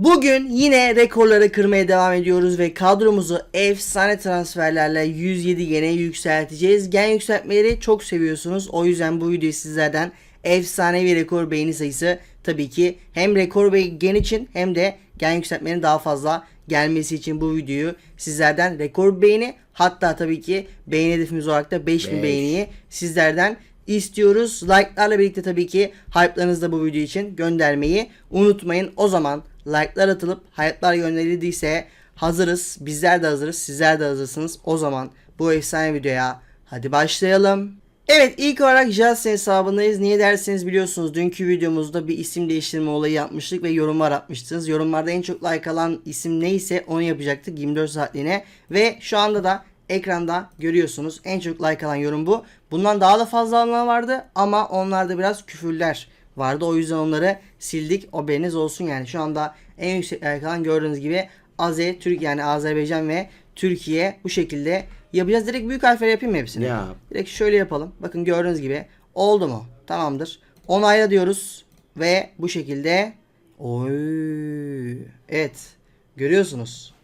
Bugün yine rekorları kırmaya devam ediyoruz ve kadromuzu efsane transferlerle 107 gene yükselteceğiz. Gen yükseltmeleri çok seviyorsunuz. O yüzden bu videoyu sizlerden efsane bir rekor beğeni sayısı tabii ki hem rekor ve gen için hem de gen yükseltmenin daha fazla gelmesi için bu videoyu sizlerden rekor beğeni hatta tabii ki beğeni hedefimiz olarak da 5000 Beş. beğeniyi sizlerden istiyoruz. Like'larla birlikte tabii ki hype'larınızı da bu video için göndermeyi unutmayın. O zaman like'lar atılıp hype'lar gönderildiyse hazırız. Bizler de hazırız. Sizler de hazırsınız. O zaman bu efsane videoya hadi başlayalım. Evet ilk olarak Justin hesabındayız. Niye derseniz biliyorsunuz dünkü videomuzda bir isim değiştirme olayı yapmıştık ve yorumlar atmıştınız. Yorumlarda en çok like alan isim neyse onu yapacaktık 24 saatliğine. Ve şu anda da ekranda görüyorsunuz. En çok like alan yorum bu. Bundan daha da fazla alınan vardı ama onlarda biraz küfürler vardı. O yüzden onları sildik. O haberiniz olsun yani. Şu anda en yüksek like alan gördüğünüz gibi Aze, Türk yani Azerbaycan ve Türkiye bu şekilde yapacağız. Direkt büyük harfleri yapayım mı hepsini? Ya. Direkt şöyle yapalım. Bakın gördüğünüz gibi oldu mu? Tamamdır. Onayla diyoruz ve bu şekilde Oy. Evet. Görüyorsunuz.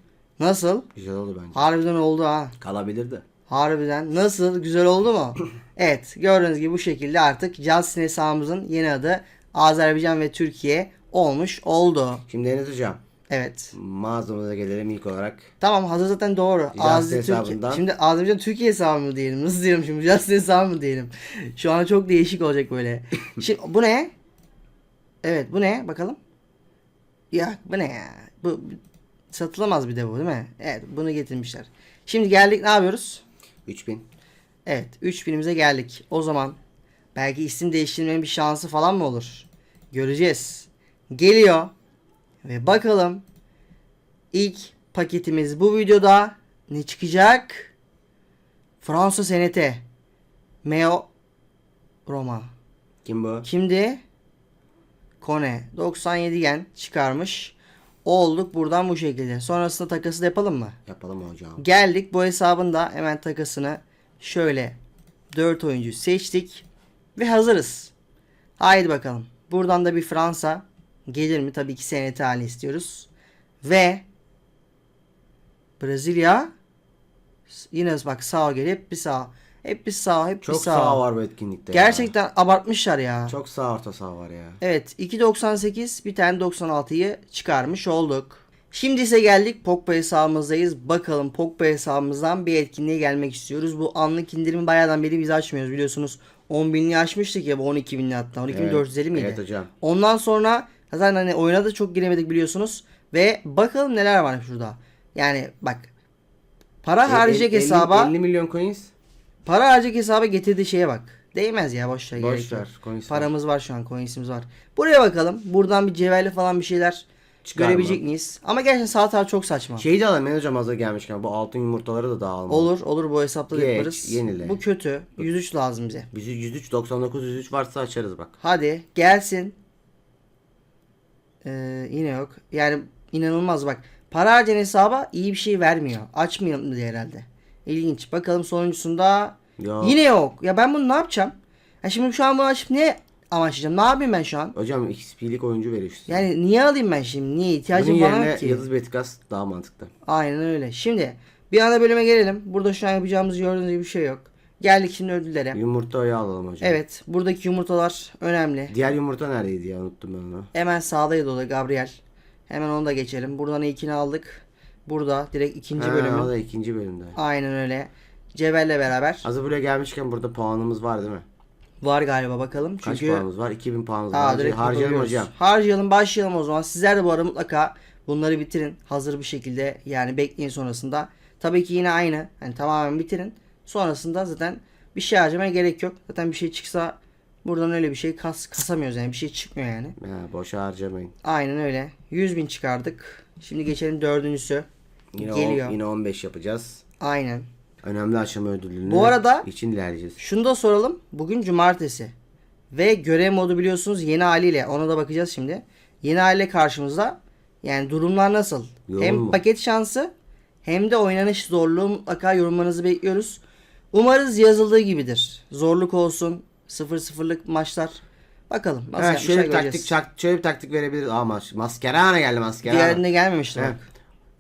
Nasıl? Güzel oldu bence. Harbiden oldu ha. Kalabilirdi. Harbiden. Nasıl? Güzel oldu mu? evet. Gördüğünüz gibi bu şekilde artık Justin hesabımızın yeni adı Azerbaycan ve Türkiye olmuş oldu. Şimdi Enes Hocam Evet. mağazamıza gelelim ilk olarak. Tamam hazır zaten doğru. Azerbaycan hesabından. Şimdi Azerbaycan Türkiye hesabı mı diyelim? Nasıl diyelim şimdi? Justin hesabı mı diyelim? Şu an çok değişik olacak böyle. Şimdi bu ne? Evet bu ne? Bakalım. Ya bu ne ya? Bu satılamaz bir de bu değil mi? Evet bunu getirmişler. Şimdi geldik ne yapıyoruz? 3000. Evet 3000'imize geldik. O zaman belki isim değiştirmenin bir şansı falan mı olur? Göreceğiz. Geliyor. Ve bakalım ilk paketimiz bu videoda ne çıkacak? Fransa senete. Meo Roma. Kim bu? Kimdi? Kone. 97 gen çıkarmış. Olduk buradan bu şekilde. Sonrasında takası da yapalım mı? Yapalım hocam. Geldik bu hesabın da hemen takasını şöyle 4 oyuncu seçtik ve hazırız. Haydi bakalım. Buradan da bir Fransa gelir mi? Tabii ki seneti hali istiyoruz. Ve Brezilya yine bak sağ gel hep bir sağ. Hep bir sağ, hep Çok bir sağ. sağ var bu etkinlikte. ya. Gerçekten abartmışlar ya. Çok sağ orta sağ var ya. Evet 2.98 bir tane 96'yı çıkarmış olduk. Şimdi ise geldik Pogba hesabımızdayız. Bakalım Pogba hesabımızdan bir etkinliğe gelmek istiyoruz. Bu anlık indirimi bayağıdan beri biz açmıyoruz biliyorsunuz. 10 binli açmıştık ya bu 12 binli hatta. 12.450 miydi? Evet hocam. Ondan sonra zaten hani oyuna da çok giremedik biliyorsunuz. Ve bakalım neler var şurada. Yani bak para harcayacak El- hesaba 50 milyon coins. Para harcayacak hesaba getirdiği şeye bak. Değmez ya boş ver. Boş ver, var. Paramız var şu an coinsimiz var. Buraya bakalım. Buradan bir cevherli falan bir şeyler Çıkar görebilecek mı? miyiz? Ama gerçekten sağ taraf çok saçma. Şeyi de alalım Enes Hocam hazır gelmişken. Bu altın yumurtaları da dağılma. Olur olur bu hesapta da Geç, yaparız. yenile. Bu kötü. 103 lazım bize. Bizi 103 99 103 varsa açarız bak. Hadi gelsin. Ee, yine yok. Yani inanılmaz bak. Para harcayan hesaba iyi bir şey vermiyor. Açmayalım diye herhalde. İlginç. Bakalım sonuncusunda Yok. yine yok. Ya ben bunu ne yapacağım? Ya şimdi şu an bunu açıp ne amaçlayacağım? Ne yapayım ben şu an? Hocam XP'lik oyuncu veriyor işte. Yani niye alayım ben şimdi? Niye? ihtiyacım Bunun falan yerine ki. Yıldız Betikas daha mantıklı. Aynen öyle. Şimdi bir ana bölüme gelelim. Burada şu an yapacağımız gördüğünüz gibi bir şey yok. Geldik şimdi ödüllere. Yumurtayı alalım hocam. Evet. Buradaki yumurtalar önemli. Diğer yumurta neredeydi ya unuttum ben onu. Hemen sağdaydı o da Gabriel. Hemen onu da geçelim. Buradan ilkini aldık. Burada direkt ikinci Ha, bölümü. O da ikinci bölümde. Aynen öyle. Cebel'le beraber. Hazır buraya gelmişken burada puanımız var değil mi? Var galiba bakalım. Kaç Çünkü puanımız var? 2000 puanımız var. Harcayalım hocam. Harcayalım başlayalım o zaman. Sizler de bu arada mutlaka bunları bitirin. Hazır bir şekilde yani bekleyin sonrasında. Tabii ki yine aynı. Hani tamamen bitirin. Sonrasında zaten bir şey harcamaya gerek yok. Zaten bir şey çıksa buradan öyle bir şey kas, kasamıyoruz yani. Bir şey çıkmıyor yani. Ha, boşa harcamayın. Aynen öyle. 100 bin çıkardık. Şimdi geçelim dördüncüsü. Yine, Geliyor. on- yine 15 yapacağız. Aynen. Önemli aşama ödülünü Bu arada- için ilerleyeceğiz. Şunu da soralım. Bugün cumartesi. Ve görev modu biliyorsunuz yeni haliyle. Ona da bakacağız şimdi. Yeni haliyle karşımızda. Yani durumlar nasıl? Yoğun hem mu? paket şansı hem de oynanış zorluğu mutlaka yorumlarınızı bekliyoruz. Umarız yazıldığı gibidir. Zorluk olsun. 0-0'lık maçlar Bakalım nasıl Ha, şöyle bir taktik çak, şöyle bir taktik verebiliriz. Ama maskerana geldi maskerana. Diğerinde gelmemişti bak.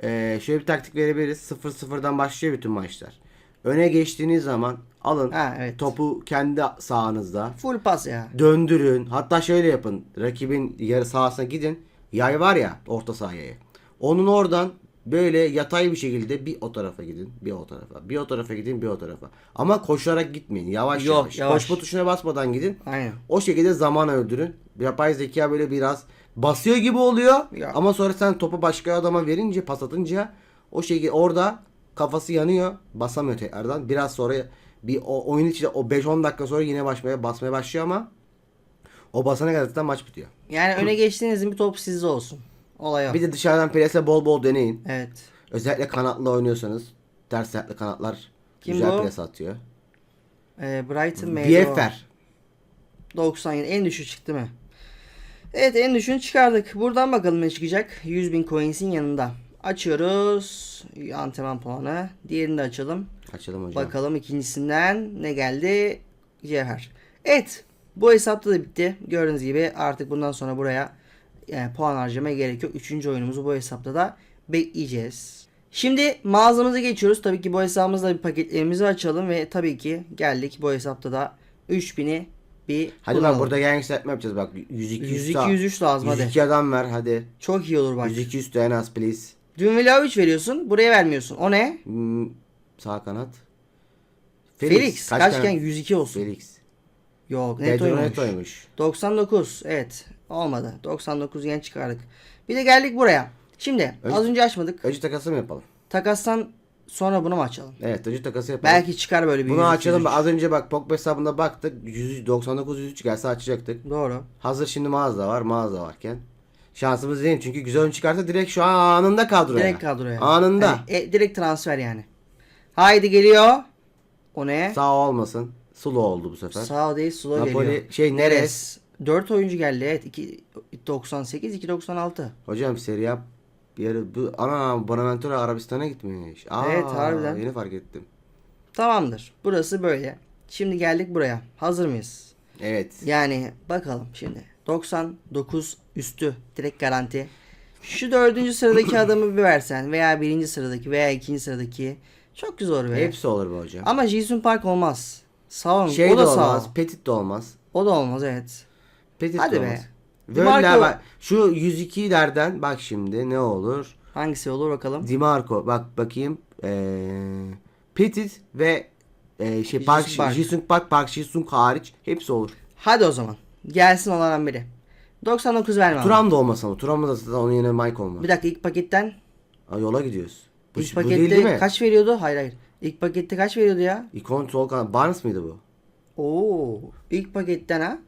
Ee, şöyle bir taktik verebiliriz. 0-0'dan başlıyor bütün maçlar. Öne geçtiğiniz zaman alın Ha, evet. topu kendi sahanızda Full pas ya. döndürün. Hatta şöyle yapın. Rakibin yarı sahasına gidin. Yay var ya orta sahaya. Onun oradan böyle yatay bir şekilde bir o tarafa gidin, bir o tarafa, bir o tarafa gidin, bir o tarafa. Ama koşarak gitmeyin. Yavaş Yok, yavaş. yavaş. Koşma tuşuna basmadan gidin. Aynen. O şekilde zaman öldürün. Yapay zeka böyle biraz basıyor gibi oluyor. Ya. Ama sonra sen topu başka adama verince, pas atınca o şekilde orada kafası yanıyor. Basamıyor tekrardan. Biraz sonra bir o oyun içinde o 5-10 dakika sonra yine başmaya basmaya başlıyor ama o basana kadar zaten maç bitiyor. Yani öne geçtiğinizin bir top sizde olsun. Olay o. Bir de dışarıdan prese bol bol deneyin. Evet. Özellikle kanatla oynuyorsanız ters ayaklı kanatlar Kim güzel bu? pres atıyor. Ee, Brighton Mayo. Viefer. 97 en düşük çıktı mı? Evet en düşüğünü çıkardık. Buradan bakalım ne çıkacak. 100 bin coins'in yanında. Açıyoruz. Antrenman puanı. Diğerini de açalım. Açalım hocam. Bakalım ikincisinden ne geldi? Cevher. Evet. Bu hesapta da bitti. Gördüğünüz gibi artık bundan sonra buraya yani puan harcamaya gerek yok. Üçüncü oyunumuzu bu hesapta da bekleyeceğiz. Şimdi mağazamıza geçiyoruz. Tabii ki bu hesabımızda bir paketlerimizi açalım ve tabii ki geldik bu hesapta da 3000'i bir Hadi kullanalım. bak burada gang set yapacağız bak. 102 102 103 lazım hadi. 102 adam ver hadi. Çok iyi olur bak. 102 üstü en az please. Dün Vlahovic veriyorsun. Buraya vermiyorsun. O ne? Hmm, sağ kanat. Felix. Kaçken kanat? 102 olsun. Felix. Yok Pedro Neto'ymuş. Neto'ymuş. 99 evet olmadı 99 yen çıkardık. Bir de geldik buraya. Şimdi Önce- az önce açmadık. Öcü takası mı yapalım? Takastan sonra bunu mu açalım? Evet öcü takası yapalım. Belki çıkar böyle bir Bunu 100, açalım. 103. Az önce bak Pogba hesabında baktık. 199 103 gelse açacaktık. Doğru. Hazır şimdi mağaza var. Mağaza varken. Şansımız değil çünkü güzel oyun çıkarsa direkt şu an anında kadroya. Direkt kadroya. Anında. Hani, e, direkt transfer yani. Haydi geliyor. O ne? Sağ olmasın. Sulu oldu bu sefer. Sağ değil slow Napoli- geliyor. şey, Neres. 4 oyuncu geldi evet. 2 98 296. Hocam Serie A bir yere bu ana Bonaventura Arabistan'a gitmiş. Aa, Evet, harbiden. Yeni fark ettim. Tamamdır. Burası böyle. Şimdi geldik buraya. Hazır mıyız? Evet. Yani bakalım şimdi. 99 üstü direkt garanti. Şu dördüncü sıradaki adamı bir versen veya birinci sıradaki veya ikinci sıradaki çok güzel olur be. Hepsi olur be hocam. Ama Jason Park olmaz. Sağ ol. şey o de da sağ olmaz. ol. Petit de olmaz. O da olmaz evet. Petit Hadi de be. olmaz. Dimarco- bak. Şu 102'lerden bak şimdi ne olur? Hangisi olur bakalım. Dimarco bak bakayım. Ee, Petit ve ee, şey Jisung Park. Jisung Park Park Jisung hariç hepsi olur. Hadi o zaman. Gelsin olan biri. 99 verme ama. Turam da olmasa mı? Turam da zaten onun yerine Mike olmaz. Bir dakika ilk paketten. Aa, yola gidiyoruz. Bu, İlk bu değil pakette değil mi? kaç veriyordu? Hayır hayır. İlk pakette kaç veriyordu ya? İkon sol kanat. Barnes mıydı bu? Oo. İlk paketten ha?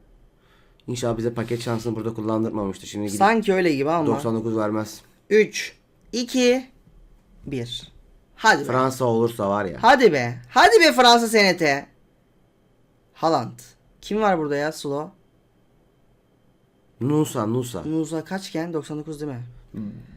İnşallah bize paket şansını burada kullandırmamıştı. Şimdi gidip Sanki öyle gibi ama. 99 vermez. 3 2 1 Hadi be. Fransa olursa var ya. Hadi be. Hadi be Fransa senete. Haaland. Kim var burada ya Slo? Nusa Nusa. Musa kaçken? 99 değil mi?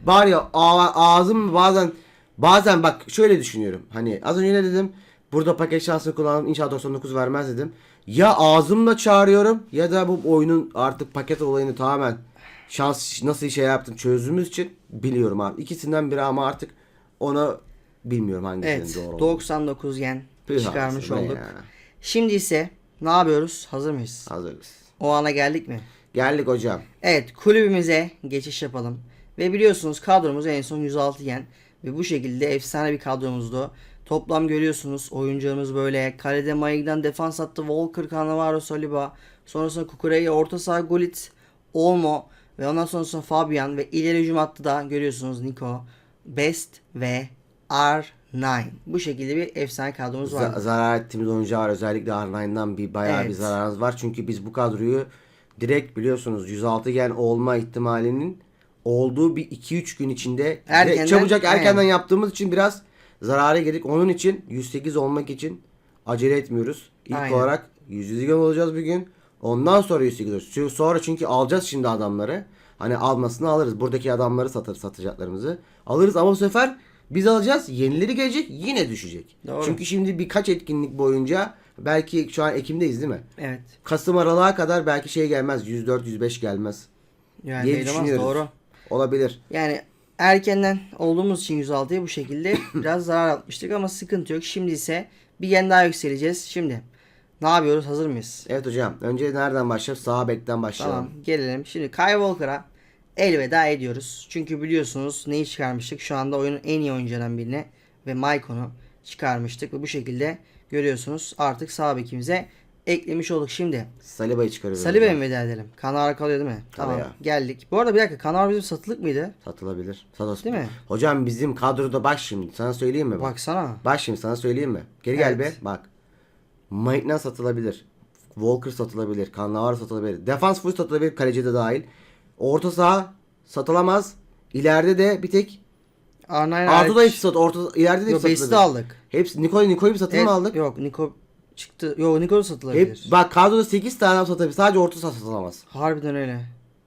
Var ya ağ- ağzım bazen bazen bak şöyle düşünüyorum. Hani az önce ne dedim? Burada paket şansını kullandım. İnşallah 99 vermez dedim. Ya ağzımla çağırıyorum ya da bu oyunun artık paket olayını tamamen şans nasıl şey yaptım çözdüğümüz için biliyorum abi. İkisinden biri ama artık onu bilmiyorum hangisinin Evet. doğru olduğunu. 99 yen Püh çıkarmış olduk. ya. Şimdi ise ne yapıyoruz? Hazır mıyız? Hazırız. O ana geldik mi? Geldik hocam. Evet kulübümüze geçiş yapalım. Ve biliyorsunuz kadromuz en son 106 yen. Ve bu şekilde efsane bir kadromuzdu. Toplam görüyorsunuz oyuncularımız böyle. Kalede Maignan defans attı. Walker, Cannavaro, Saliba. Sonrasında Kukureya, orta saha Gullit, Olmo. Ve ondan sonrasında Fabian. Ve ileri hücum hattı da görüyorsunuz Nico, Best ve R9. Bu şekilde bir efsane kadromuz var. Z- zarar ettiğimiz oyuncu var. Özellikle R9'dan bir bayağı bir Evet. zararımız var. Çünkü biz bu kadroyu direkt biliyorsunuz 106 gen olma ihtimalinin olduğu bir 2-3 gün içinde Erkenden, çabucak erkenden aynen. yaptığımız için biraz zarara girdik. Onun için 108 olmak için acele etmiyoruz. İlk Aynen. olarak 100 gen olacağız bir gün. Ondan sonra 108 olacağız. Sonra çünkü alacağız şimdi adamları. Hani almasını alırız. Buradaki adamları satır satacaklarımızı. Alırız ama bu sefer biz alacağız. Yenileri gelecek yine düşecek. Doğru. Çünkü şimdi birkaç etkinlik boyunca Belki şu an Ekim'deyiz değil mi? Evet. Kasım aralığa kadar belki şey gelmez. 104-105 gelmez. Yani diye düşünüyoruz. doğru. Olabilir. Yani erkenden olduğumuz için 106'ya bu şekilde biraz zarar atmıştık ama sıkıntı yok. Şimdi ise bir gen daha yükseleceğiz. Şimdi ne yapıyoruz? Hazır mıyız? Evet hocam. Önce nereden başlayalım? Sağ bekten başlayalım. Tamam gelelim. Şimdi Kyle Walker'a elveda ediyoruz. Çünkü biliyorsunuz neyi çıkarmıştık? Şu anda oyunun en iyi oyuncularından birine ve Maikon'u çıkarmıştık. Ve bu şekilde görüyorsunuz artık sağ bekimize eklemiş olduk. Şimdi Saliba'yı çıkarıyoruz. Saliba'ya mı veda edelim? Kanara kalıyor değil mi? Tamam ya. geldik. Bu arada bir dakika Kanara bizim satılık mıydı? Satılabilir. Satos. Değil mi? Hocam bizim kadroda bak şimdi. Sana söyleyeyim mi? Bak. Baksana. Bak şimdi sana söyleyeyim mi? Geri gel be. Evet. Bak. Maitland satılabilir. Walker satılabilir. Cannavaro satılabilir. Defans full satılabilir. Kaleci de dahil. Orta saha satılamaz. İleride de bir tek Arnay'ın Artu'da hepsi sat. Orta ileride de Yok hepsi Best'i satılabilir. aldık. Hepsi Nikola Niko'yu bir satın Evet, mı aldık? Yok Niko çıktı. Yok Niko satılabilir. Hep bak kadroda 8 tane satabilir. Sadece orta saha satılamaz. Harbiden öyle.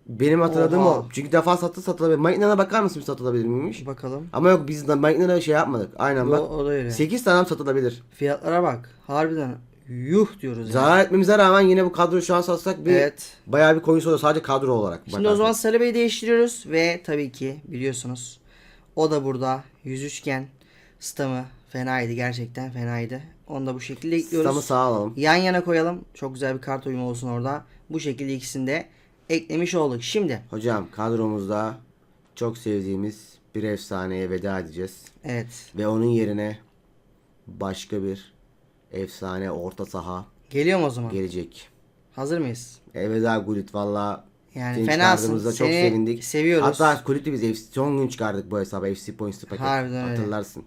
Benim hatırladığım Oha. o. Çünkü defans hattı satılabilir. Maitland'a bakar mısın bir satılabilir miymiş? Bakalım. Ama yok biz de Maitland'a şey yapmadık. Aynen Yo, bak. o da öyle. 8 tane satılabilir. Fiyatlara bak. Harbiden yuh diyoruz. yani. Zarar etmemize rağmen yine bu kadroyu şu an satsak bir Evet. bayağı bir coins oluyor sadece kadro olarak. Şimdi o bakarsak. zaman Saliba'yı değiştiriyoruz ve tabii ki biliyorsunuz o da burada 103 gen stamı fenaydı gerçekten fenaydı. Onu da bu şekilde ekliyoruz. Stamı sağa alalım. Yan yana koyalım. Çok güzel bir kart uyumu olsun orada. Bu şekilde ikisini de eklemiş olduk. Şimdi Hocam kadromuzda çok sevdiğimiz bir efsaneye veda edeceğiz. evet Ve onun yerine başka bir efsane orta saha geliyor mu o zaman? gelecek. Hazır mıyız? Elveda Gullit valla Yani seni fenasın. çıkardığımızda çok Seni sevindik. seviyoruz. Hatta Gullit'i biz FC, son gün çıkardık bu hesaba FC Points paket. Harbiden öyle. Hatırlarsın.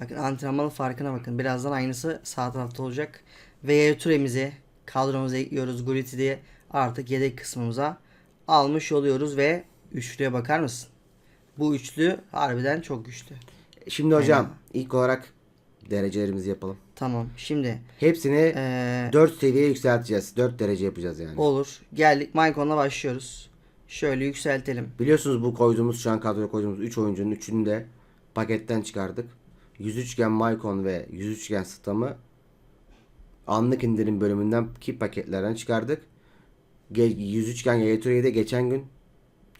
Bakın antrenmanın farkına bakın. Birazdan aynısı sağ tarafta olacak. Ve Yaya kadromuza ekliyoruz. Gullit'i de artık yedek kısmımıza almış oluyoruz ve üçlüye bakar mısın? Bu üçlü harbiden çok güçlü. Şimdi hocam ilk olarak derecelerimizi yapalım. Tamam. Şimdi Hepsini eee 4 seviye yükselteceğiz. 4 derece yapacağız yani. olur. Geldik Maikon'la başlıyoruz. Şöyle yükseltelim. Biliyorsunuz bu koyduğumuz şu an kadroya koyduğumuz 3 oyuncunun 3'ünü de paketten çıkardık. 103 gen Maicon ve 103 gen Stam'ı anlık indirim bölümünden ki paketlerden çıkardık. Ge- 103 gen Yayature'yi de geçen gün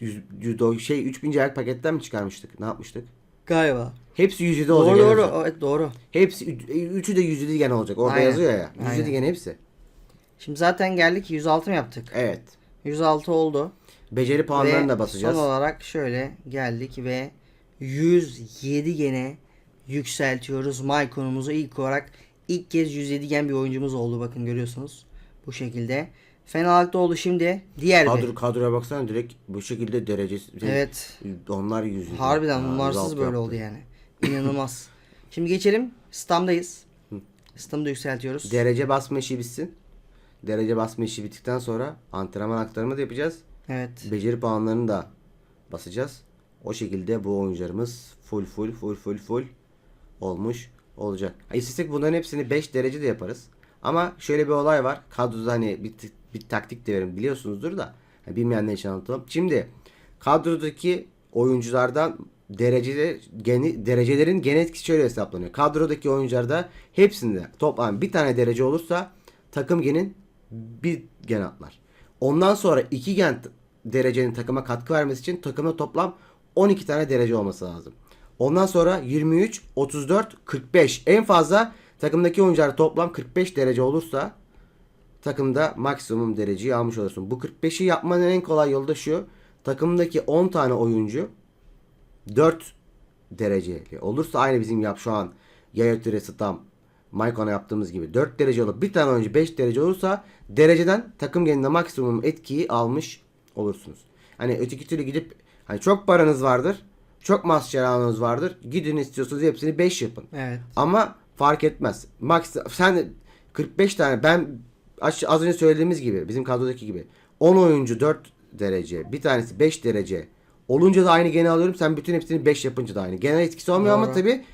100, 100 şey 3000 ayak paketten mi çıkarmıştık? Ne yapmıştık? Galiba. Hepsi 107 olacak. Doğru doğru. Evet doğru. Hepsi üç- üçü de 107 gen olacak. Orada Aynen. yazıyor ya. 107 Aynen. gen hepsi. Şimdi zaten geldik 106 mı yaptık? Evet. 106 oldu. Beceri puanlarını Ve da basacağız. Son olarak şöyle geldik ve 107 gene yükseltiyoruz. Maikon'umuzu ilk olarak ilk kez 107 gen bir oyuncumuz oldu. Bakın görüyorsunuz. Bu şekilde. Fenalıkta oldu şimdi. Diğer bir. Kadro, kadroya baksana direkt bu şekilde derecesi. Evet. Onlar 100. Harbiden Ha, bunlarsız 106 böyle yaptı. oldu yani. İnanılmaz. şimdi geçelim. Stam'dayız. Stam'ı da yükseltiyoruz. Derece basma işi bitsin. Derece basma işi bittikten sonra antrenman aktarımı da yapacağız. evet. Beceri puanlarını da basacağız. O şekilde bu oyuncularımız full full full full full olmuş olacak. İstesek bunların hepsini 5 derece de yaparız. Ama şöyle bir olay var. Kadroda hani bir, bir taktik de verin biliyorsunuzdur da. hani bilmeyenler için anlatalım. Şimdi kadrodaki oyunculardan derecede geni, derecelerin gen etkisi şöyle hesaplanıyor. Kadrodaki oyuncularda hepsinde toplam bir tane derece olursa takım genin bir gen atlar. Ondan sonra iki gen derecenin takıma katkı vermesi için takımda toplam 12 tane derece olması lazım. Ondan sonra 23, 34, 45 en fazla takımdaki oyuncular toplam 45 derece olursa takımda maksimum dereceyi almış olursun. Bu 45'i yapmanın en kolay yolu da şu. Takımdaki 10 tane oyuncu 4 dereceli olursa aynı bizim yap şu an Yaya Ture, Stam, Maikon'a yaptığımız gibi 4 derece olup bir tane oyuncu 5 derece olursa dereceden takım genelinde maksimum etkiyi almış olursunuz. Hani öteki türlü gidip hani çok paranız vardır. Çok masçeranız vardır. Gidin istiyorsanız hepsini 5 yapın. Evet. Ama fark etmez. Max sen 45 tane ben az önce söylediğimiz gibi bizim kadrodaki gibi 10 oyuncu 4 derece bir tanesi 5 derece olunca da aynı gene alıyorum. Sen bütün hepsini 5 yapınca da aynı. Genel etkisi olmuyor ama Doğru. tabi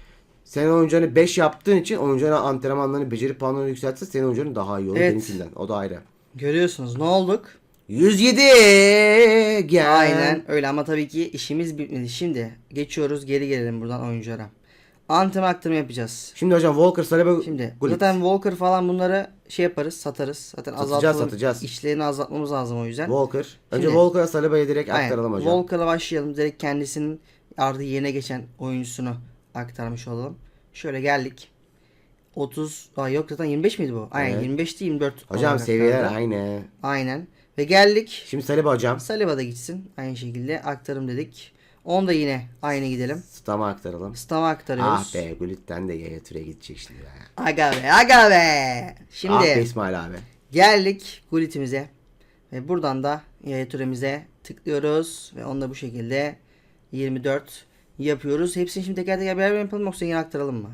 senin oyuncularını 5 yaptığın için oyuncuların antrenmanlarını beceri puanlarını yükseltse senin oyuncuların daha iyi olur Evet. benimkinden. O da ayrı. Görüyorsunuz ne olduk? 107 gel. Aynen öyle ama tabii ki işimiz bitmedi. Şimdi geçiyoruz geri gelelim buradan oyunculara. Antrenman aktarımı yapacağız. Şimdi hocam Walker Saliba Şimdi Gullit. zaten Walker falan bunları şey yaparız satarız. Zaten Satacağız, azaltalım. satacağız. İşlerini azaltmamız lazım o yüzden. Walker. Önce Şimdi- Walker'a Saliba'ya direkt Aynen. aktaralım hocam. Walker'la başlayalım. Direkt kendisinin artık yerine geçen oyuncusunu aktarmış olalım. Şöyle geldik. 30 Aa yok zaten 25 miydi bu? Aynen Evet. 25 değil 24. Hocam olarak seviyeler aktardı. aynı. Aynen. Ve geldik. Şimdi Saliba hocam. Saliba da gitsin. Aynı şekilde aktarım dedik. Onu da yine aynı gidelim. Stam'a aktaralım. Stam'a aktarıyoruz. Ah be Gullit'ten de yaya türe gidecek şimdi ya. Aga be aga be. Şimdi Ah be İsmail abi. geldik Gullit'imize. Ve buradan da yaya türemize tıklıyoruz. Ve onu da bu şekilde 24 yapıyoruz. Hepsini şimdi teker teker beraber yapalım yoksa yine aktaralım mı?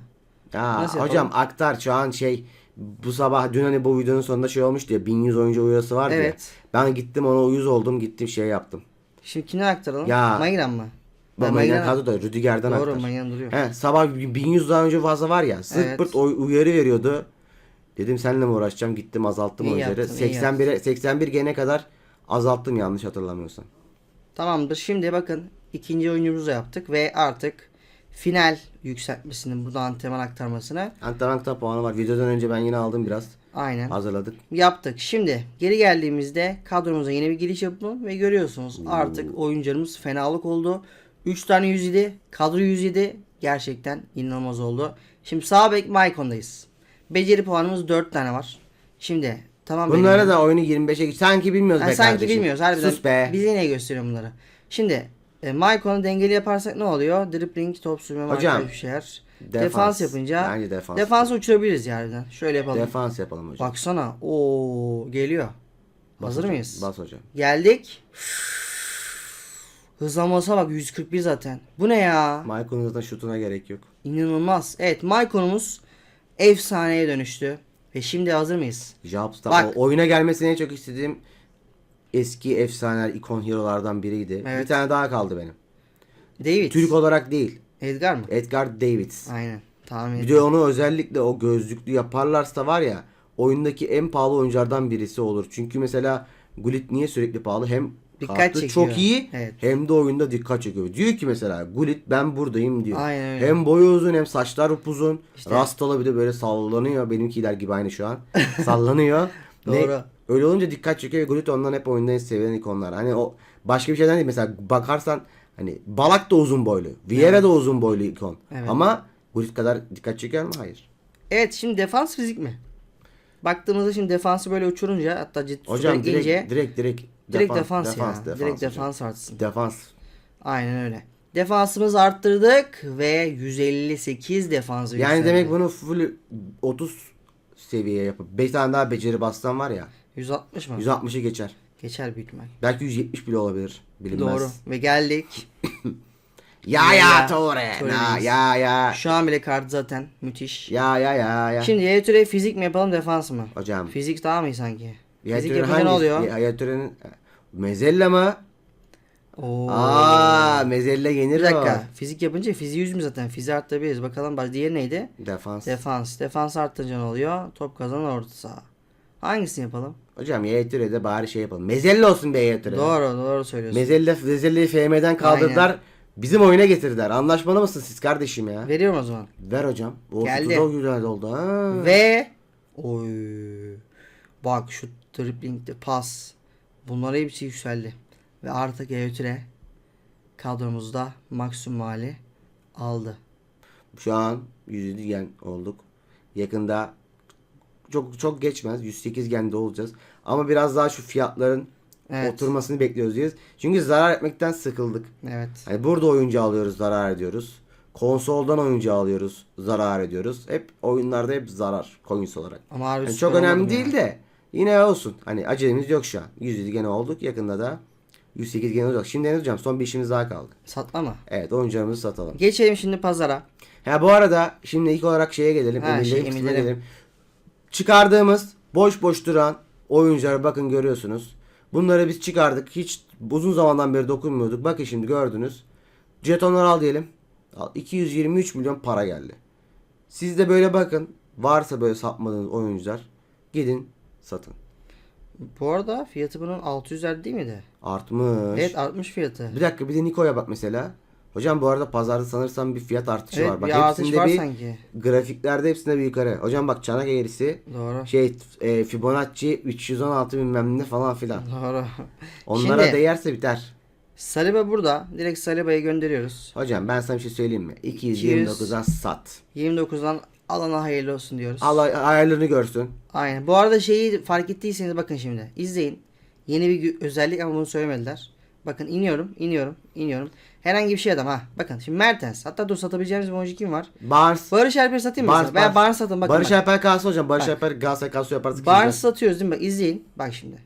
Ya Nasıl hocam aktar şu an şey bu sabah dün hani bu videonun sonunda şey olmuştu ya 1100 oyuncu uyarısı vardı ya. Evet. Ben gittim ona uyuz oldum gittim şey yaptım. Şimdi kimden aktaralım? Ya. Mayran mı? Ben Mayran- kadro da Rüdiger'den Doğru aktar. Mayran duruyor. He, sabah 1100 daha önce fazla var ya. Sırt Evet. pırt uyarı veriyordu. Dedim seninle mi uğraşacağım? Gittim azalttım İyi oyuncuları. yaptın, iyi 81'e 81 gene kadar azalttım yanlış hatırlamıyorsam. Tamamdır. Şimdi bakın ikinci oyuncumuzu da yaptık ve artık final yükseltmesini burada antrenman aktarmasını Antrenmanlıkta puanı var. Videodan önce ben yine aldım biraz. aynen Hazırladık. yaptık. Şimdi geri geldiğimizde kadromuza yine bir giriş yapalım ve görüyorsunuz artık oyuncularımız fenalık oldu. 3 tane 107, kadro 107 gerçekten inanılmaz oldu. Şimdi sağ bek Maikon'dayız. Beceri puanımız 4 tane var. Şimdi tamam Bunlara da oyunu 25'e git. Sanki bilmiyoruz Ha, be sanki kardeşim. bilmiyoruz harbiden. Sus be. Bize ne gösteriyor bunları? Şimdi e, Maikon'u dengeli yaparsak ne oluyor? Dribbling, top sürme, Hocam, şeyler. Defans, defans. yapınca Bence defans. defansı uçurabiliriz yani. Şöyle yapalım. Defans yapalım hocam. Baksana. Oo geliyor. Bas Hazır hocam, mıyız? Bas hocam. Geldik. Hızlanması bak 141 zaten. Bu ne ya? Michael'ın zaten şutuna gerek yok. İnanılmaz. Evet Maikon'umuz efsaneye dönüştü. Ve şimdi hazır mıyız? Jobs'ta Bak. o oyuna gelmesini en çok istediğim eski efsaneler, ikon hero'lardan biriydi. Evet. Bir tane daha kaldı benim. David. Türk olarak değil. Edgar mı? Edgar Davids. Aynen. Tahmin Bir de onu özellikle o gözlüklü yaparlarsa var ya oyundaki en pahalı oyunculardan birisi olur. Çünkü mesela Gullit niye sürekli pahalı? Hem Dikkat kartı çekiyor. çok iyi Evet. hem de oyunda dikkat çekiyor. Diyor ki mesela Gullit ben buradayım diyor. Aynen öyle. Hem boyu uzun hem saçlar upuzun. İşte- Rastalı bir de böyle sallanıyor. Benimkiler gibi aynı şu an. Sallanıyor. Ne- Doğru. Öyle olunca dikkat çekiyor. ve Gullit ondan hep oyunda en sevilen ikonlar. Hani o başka bir şeyden değil. Mesela bakarsan hani Balak da uzun boylu. Vieira da uzun boylu ikon. Evet. Ama Gullit kadar dikkat çekiyor mu? Hayır. Evet şimdi defans fizik mi? Baktığımızda şimdi defansı böyle uçurunca hatta ciddi Hocam direkt, ince direkt direkt direkt defans, ya. direkt hocam. defans artsın. Defans. Aynen öyle. Defansımızı arttırdık ve 158 defansı Yani yükseldi. demek bunu full 30 seviye yapıp 5 tane daha beceri bastan var ya 160 mı? 160'ı geçer. Geçer büyük ihtimal. Belki 170 bile olabilir. Bilinmez. Doğru. Ve geldik. Ya Ya, ya Tore. Tore'deyiz. Na, Ya ya. Şu an bile kart zaten müthiş. Ya ya ya ya. Şimdi Yaya fizik mi yapalım defans mı? Hocam. Fizik daha mı iyi sanki? Ya fizik yapınca ne oluyor? Ya, ya Ture'nin Mezella mı? Oo. Aa, Mezella yenir Bir dakika. o. Fizik yapınca fiziği 100 mü zaten? Fiziği arttırabiliriz. Bakalım bak diğeri neydi? Defans. Defans. Defans arttırınca ne oluyor? Top kazanan orta saha. Hangisini yapalım? Hocam ya Ture'de bari şey yapalım. Mezella olsun be ya Ture. Doğru doğru söylüyorsun. Mezella, Mezella'yı FM'den kaldırdılar. Bizim oyuna getirdiler. Anlaşmalı mısın siz kardeşim ya? Veriyorum o zaman. Ver hocam. O Geldi. Geldi. güzel oldu. Ha. Ve oy. Bak şu driblingde pas. Bunlar hepsi yükseldi. Ve artık Eyütüre kadromuzda maksimum hali aldı. Şu an 107 gen olduk. Yakında çok çok geçmez. 108 gende olacağız. Ama biraz daha şu fiyatların Evet. oturmasını bekliyoruz diyoruz. Çünkü zarar etmekten sıkıldık. Evet. Hani burada oyuncu alıyoruz, zarar ediyoruz. Konsoldan oyuncu alıyoruz, zarar ediyoruz. Hep oyunlarda hep zarar coins olarak. Ama Yani çok önemli mı değil ya? de yine olsun. Hani acelemiz yok şu an. 107 gene olduk. Yakında da 108 gene olacak. Şimdi ne hocam? Son bir işimiz daha kaldı. Satma mı? Evet oyuncularımızı satalım. Geçelim şimdi pazara. Ha bu arada şimdi ilk olarak şeye gelelim. Ha, emirlerin şey, emirlerim. gelelim. Çıkardığımız boş boş duran oyuncuları bakın görüyorsunuz. Bunları biz çıkardık. Hiç uzun zamandan beri dokunmuyorduk. Bakın şimdi gördünüz. Jetonlar al diyelim. Al, 223 milyon para geldi. Siz de böyle bakın. Varsa böyle satmadığınız oyuncular gidin satın. Bu arada fiyatı bunun 600'ler değil miydi? Artmış. Evet artmış fiyatı. Bir dakika bir de Niko'ya bak mesela. Hocam bu arada pazarda sanırsam bir fiyat artışı Evet var. Bak bir hepsinde var bir sanki. grafiklerde hepsinde bir yukarı. Hocam bak çanak eğrisi Doğru. şey e, Fibonacci 316 bilmem ne falan filan. Doğru. Onlara Şimdi- değerse biter. Saliba burada. Direkt Saliba'yı gönderiyoruz. Hocam ben sana bir şey söyleyeyim mi? 229'dan sat. 29'dan alana hayırlı olsun diyoruz. Allah ayarlarını görsün. Aynen. Bu arada şeyi fark ettiyseniz bakın şimdi. İzleyin. Yeni bir özellik ama bunu söylemediler. Bakın iniyorum, iniyorum, iniyorum. Herhangi bir şey adam ha. Bakın şimdi Mertens. Hatta dur satabileceğimiz bir oyuncu kim var? Barnes. Barış Alper'i satayım mı? Barnes, Barnes. Barnes satın bakın. Barış bak. Alper kalsın hocam. Barış Bak. Alper Galatasaray kalsın yaparız. Barnes satıyoruz değil mi? Bak izleyin. Bak şimdi.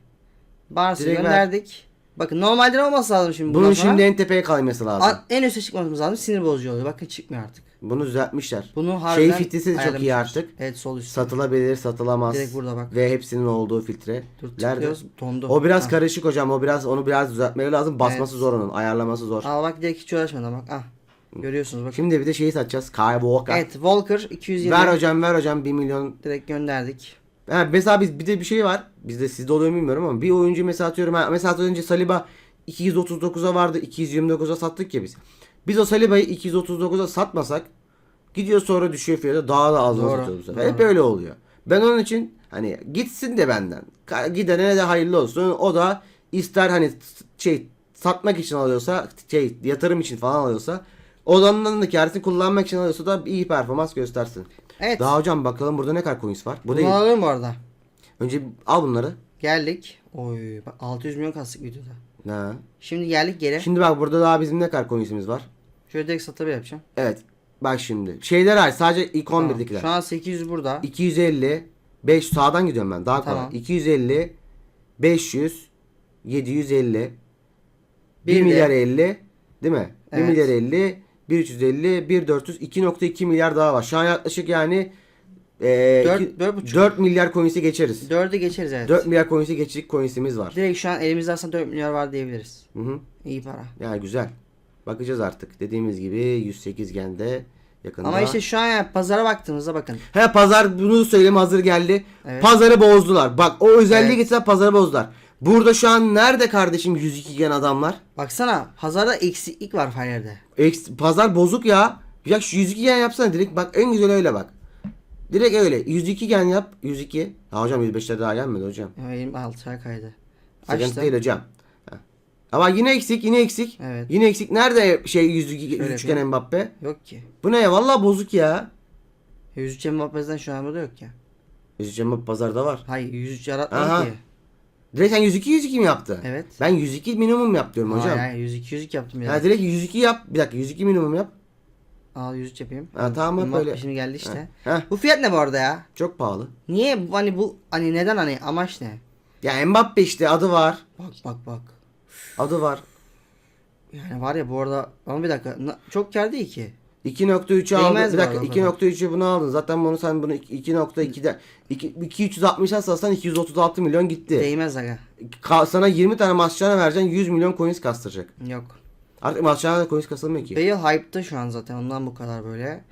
Barnes'ı gönderdik. Bakın normalde olması lazım şimdi. Bunun şimdi en tepeye kalması lazım. A- en üste çıkmamız lazım. Sinir bozucu oluyor. Bakın çıkmıyor artık. Bunu düzeltmişler. Bunu şey filtresi de çok iyi ayarlamışlar. artık. Evet sol üstte. Satılabilir, satılamaz. Direkt burada bak. Ve hepsinin olduğu filtre. Dur tıklıyoruz. Dondu. O biraz Ha. karışık hocam. O biraz onu biraz düzeltmeleri lazım. Basması zor onun. Ayarlaması zor. Aa bak direkt hiç uğraşmadan bak. Ah. Görüyorsunuz bakın. Şimdi bir de şeyi satacağız. Kyle Walker. Evet Walker 220. Ver hocam ver hocam 1 milyon. Direkt gönderdik. Ha, mesela biz bir de bir şey var. Bizde sizde oluyor mu bilmiyorum ama bir oyuncu mesela atıyorum. ha, Mesela az önce Saliba 239'a vardı. 229'a sattık ya biz. Biz o Saliba'yı 239'a satmasak gidiyor sonra düşüyor fiyatı daha da az Doğru, satıyoruz bu sefer. Hep öyle oluyor. Ben onun için hani gitsin de benden. Gidene de hayırlı olsun. O da ister hani şey satmak için alıyorsa şey yatırım için falan alıyorsa odanın da karısını kullanmak için alıyorsa da iyi performans göstersin. Evet. Daha hocam bakalım burada ne kadar coins var? Bu Bunu alalım bu arada. Önce al bunları. Geldik. Oy bak 600 milyon kastık videoda. Ha. Şimdi geldik geri. Şimdi bak burada daha bizim ne kadar coinsimiz var? Şöyle direkt satabilir yapacağım. Evet. Bak şimdi. Şeyler hariç sadece ilk Tamam. 11'dekiler. Şu an 800 burada. 250 5 sağdan gidiyorum ben daha kolay. Tamam. 250 500 750 1 Bir de- milyar 50 değil mi? 1 Evet. milyar 50 1450 1400 2.2 milyar daha var. Şu an yaklaşık yani e, Dört- iki- dört buçuk. 4 milyar coins'i geçeriz. 4'e geçeriz evet. 4 milyar coins'i geçecek coins'imiz var. Direkt şu an elimizde aslında 4 milyar var diyebiliriz. Hı hı. İyi para. Yani güzel. Bakacağız artık. Dediğimiz gibi 108 gende yakında. Ama işte şu an yani pazara baktığımızda bakın. He pazar bunu söyleme hazır geldi. Evet. Pazarı bozdular. Bak o özelliği Evet. getirsen pazarı bozdular. Burada şu an nerede kardeşim 102 gen adamlar? Baksana pazarda eksiklik var her yerde. Eks- pazar bozuk ya. Ya şu 102 gen yapsana direkt bak en güzel öyle bak. Direkt öyle. 102 gen yap. 102. Ha hocam 105'ler daha gelmedi hocam. Ya elim altıya kaydı. Sıkıntı Açtım. değil hocam. Ha. Ama yine eksik yine eksik. Evet. Yine eksik. Nerede şey 102 Şöyle 103 gen Mbappe? Yok ki. Bu ne ya? Vallahi bozuk ya. 103 Mbappe'den şu an burada yok ya. 103 Mbappe pazarda var. Hayır 103 yaratmadı Aha. ki. Direkt sen 102 102 mi yaptı? Evet. Ben 102 minimum yap diyorum hocam. Hayır hayır 102 102 yaptım ya. Ha direkt 102 yap. Bir dakika 102 minimum yap. Al 103 yapayım. Ha, tamam, yap Mbappe öyle. şimdi geldi işte. Heh, Bu fiyat ne bu arada ya? çok pahalı. Niye bu- hani bu hani neden hani amaç ne? Ya Mbappe işte adı var. Bak bak bak. Adı var. Yani var ya bu arada ama bir dakika na- çok kar değil ki. 2.3'ü aldın. Değmez Bir bu dakika arada. 2.3'ü bunu aldın. Zaten bunu sen bunu 2.2'de 2 2360'a satsan 236 milyon gitti. Değmez aga. Ka- sana 20 tane maçlarına vereceksin 100 milyon coins kastıracak. Yok. Artık maçlarına da coins kasılmıyor ki. Bale hype'ta şu an zaten ondan bu kadar böyle.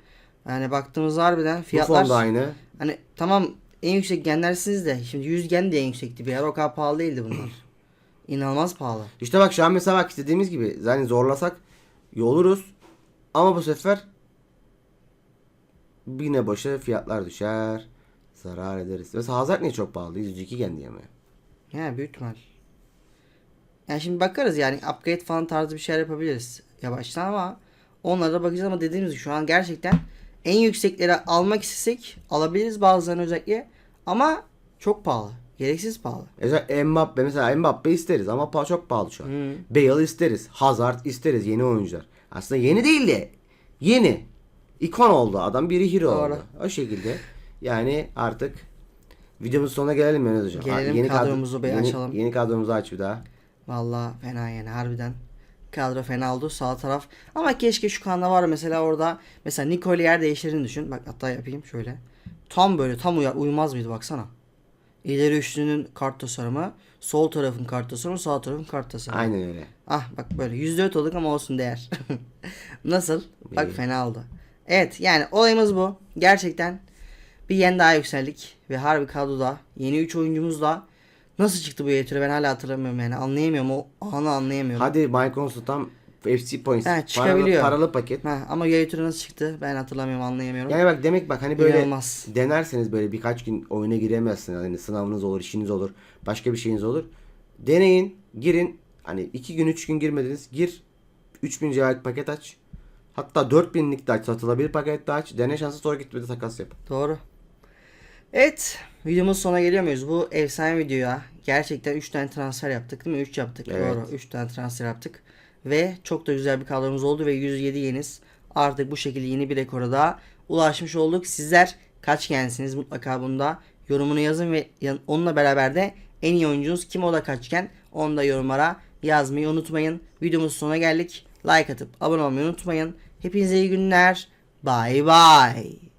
Yani baktığımızda harbiden fiyatlar fonda aynı. hani tamam en yüksek genlersiniz de şimdi 100 gen de en yüksekti bir ara o kadar pahalı değildi bunlar. İnanılmaz pahalı. İşte bak şu an mesela bak istediğimiz gibi yani zorlasak yoluruz. Ama bu sefer yine başa fiyatlar düşer. Zarar ederiz. Mesela Hazard niye çok pahalı? 102 gen diye mi? Yani büyük ihtimal. Yani şimdi bakarız yani upgrade falan tarzı bir şeyler yapabiliriz yavaştan ama onlara da bakacağız ama dediğimiz gibi şu an gerçekten en yüksekleri almak istesek alabiliriz bazılarını özellikle ama çok pahalı. Gereksiz pahalı. Mesela Mbappe mesela Mbappe isteriz ama pa- çok pahalı şu an. Hı. Bale isteriz. Hazard isteriz yeni oyuncular. Aslında yeni değil de yeni. İkon oldu adam biri hero Doğru. oldu. O şekilde. Yani artık videomuzun sonuna gelelim Mehmet Hocam. Gelelim, kadro- kadromuzu bir yeni, açalım. Yeni kadromuzu aç bir daha. Valla fena yani harbiden. Kadro fena oldu sağ taraf. Ama keşke şu kanalda var mesela orada mesela Nicole yer değiştirdiğini düşün. Bak hatta yapayım şöyle. Tam böyle tam uyar, uymaz mıydı baksana. İleri üçlünün kart tasarımı, sol tarafın kart tasarımı, sağ tarafın kart tasarımı. Aynen öyle. Ah bak böyle %4 olduk ama olsun değer. Nasıl? Bak İyi. fena oldu. Evet yani olayımız bu. Gerçekten bir yen daha yükseldik. Ve harbi kadroda yeni 3 oyuncumuzla nasıl çıktı bu yetire ben hala hatırlamıyorum yani anlayamıyorum o anı anlayamıyorum. Hadi Mike Constant'tan FC Points. Ha, çıkabiliyor. Paralı, paralı paket. Ha, ama yayıtırı nasıl çıktı? Ben hatırlamıyorum anlayamıyorum. Yani bak demek bak hani böyle İnanılmaz. denerseniz böyle birkaç gün oyuna giremezsiniz. Hani sınavınız olur, işiniz olur, başka bir şeyiniz olur. Deneyin, girin. Hani 2 gün 3 gün girmediniz. Gir 3000 CL'lik paket aç. Hatta 4000'lik de aç, satılabilir paket de aç. Dene şansı sonra git bir de takas yap. Doğru. Evet. Videomuz sonuna geliyor muyuz? Bu efsane videoya gerçekten 3 tane transfer yaptık değil mi? 3 yaptık. Evet. Doğru. 3 tane transfer yaptık. Ve çok da güzel bir kadromuz oldu ve 107 yeniz. Artık bu şekilde yeni bir rekora da ulaşmış olduk. Sizler kaç gensiniz mutlaka bunda yorumunu yazın ve onunla beraber de en iyi oyuncunuz kim o da kaçken onu da yorumlara yazmayı unutmayın. Videomuz sonuna geldik. Like atıp abone olmayı unutmayın. Hepinize iyi günler. Bye bye.